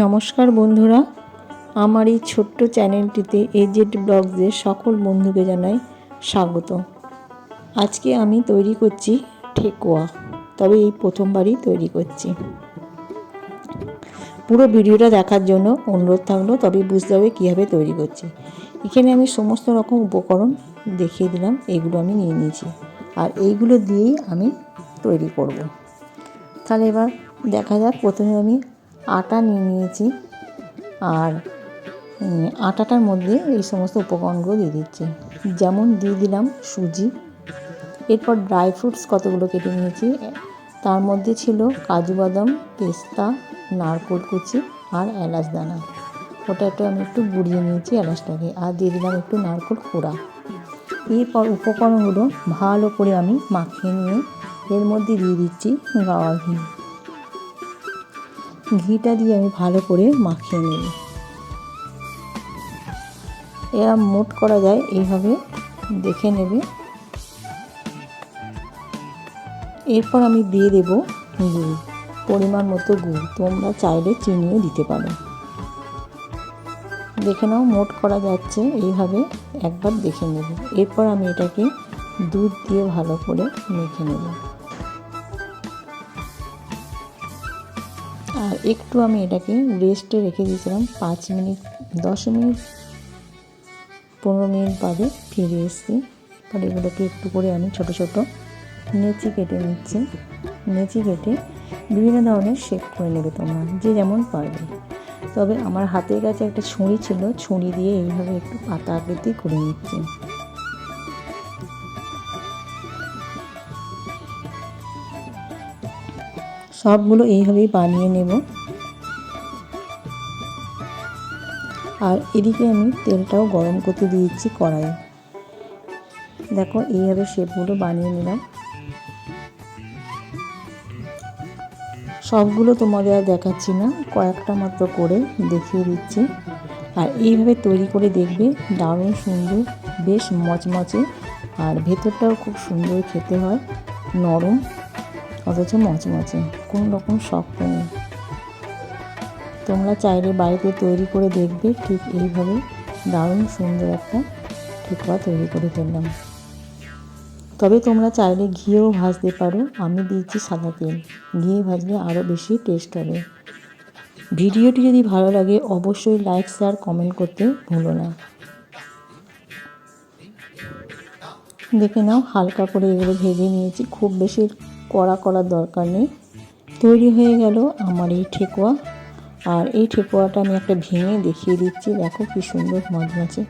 নমস্কার বন্ধুরা, আমার এই ছোট্ট চ্যানেলটিতে এজেড ব্লগসের সকল বন্ধুকে জানাই স্বাগত। আজকে আমি তৈরি করছি ঠেকুয়া, তবে এই প্রথমবারই তৈরি করছি। পুরো ভিডিওটা দেখার জন্য অনুরোধ থাকল, তবে বুঝতে হবে কীভাবে তৈরি করছি। এখানে আমি সমস্ত রকম উপকরণ দেখিয়ে দিলাম, এগুলো আমি নিয়ে নিয়েছি, আর এইগুলো দিয়েই আমি তৈরি করব। তাহলে এবার দেখা যাক, প্রথমে আমি আটা নিয়ে নিয়েছি আর আটাটার মধ্যে এই সমস্ত উপকরণগুলো দিয়ে দিচ্ছি। যেমন দিয়ে দিলাম সুজি, এরপর ড্রাই ফ্রুটস কতগুলো কেটে নিয়েছি, তার মধ্যে ছিল কাজু বাদাম, পেস্তা, নারকোল কুচি আর এলাচ দানা। ওটা একটু আমি একটু গুঁড়িয়ে নিয়েছি এলাচটাকে আর দিয়ে দিলাম একটু নারকোল কোড়া। এরপর উপকরণগুলো ভালো করে আমি মাখিয়ে নিয়ে এর মধ্যে দিয়ে দিচ্ছি গাওয়া ঘি। ঘিটা দিয়ে আমি ভালো করে মাখিয়ে নেব। এরা মোট করা যায়, এইভাবে দেখে নেবে। এরপর আমি দিয়ে দেব গুড়, পরিমাণ মতো গুড়। তোমরা চাইলে চিনিও দিতে পারো। দেখে নাও, মোট করা যাচ্ছে, এইভাবে একবার দেখে নেব। এরপর আমি এটাকে দুধ দিয়ে ভালো করে মেখে নেব। আর একটু আমি এটাকে রেস্টে রেখে দিয়েছিলাম পাঁচ মিনিট, দশ মিনিট, পনেরো মিনিট বাদে ফিরে এসেছি। এবার এগুলোকে একটু করে আমি ছোট ছোট নেচি কেটে নিচ্ছি। নেচি কেটে বিভিন্ন ধরনের শেপ করে নেবে তোমরা, যে যেমন পারবে। তবে আমার হাতের কাছে একটা ছুঁড়ি ছিল ছুঁড়ি দিয়ে এইভাবে একটু পাতা আকৃতি করে নিচ্ছি। সবগুলো এইভাবেই বানিয়ে নেব। আর এদিকে আমি তেলটাও গরম করতে দিয়েছি কড়াইয়ে। দেখো, এইভাবে শেপগুলো বানিয়ে নিলাম। সবগুলো তোমাদের আর দেখাচ্ছি না, কয়েকটা মাত্র করে দেখিয়ে দিচ্ছি। আর এইভাবে তৈরি করে দেখবে, দারুণ সুন্দর, বেশ মচমচে, আর ভেতরটাও খুব সুন্দর খেতে হয়, নরম। অথচ মচমচে কোনো রকম শক্ত নেই। তোমরা চাইলে বাড়িতে তৈরি করে দেখবে, ঠিক এইভাবে দারুণ সুন্দর একটা ঠেকুয়া তৈরি করে ফেললাম। তবে তোমরা চাইলে ঘিয়েও ভাজতে পারো, আমি দিয়েছি সাদা তেল। ঘিয়ে ভাজলে আরও বেশি টেস্ট হবে। ভিডিওটি যদি ভালো লাগে, অবশ্যই লাইক শেয়ার কমেন্ট করতে ভুলো না। দেখে নাও, হালকা করে এগুলো ভেজে নিয়েছি, খুব বেশি কড়া করার দরকার নেই। তৈরি হয়ে গেল আমার এই ঠেকুয়া। আর এই ঠেকুয়াটা আমি একটা ভেঙে দেখিয়ে দিচ্ছি। দেখো কি সুন্দর মজমাছে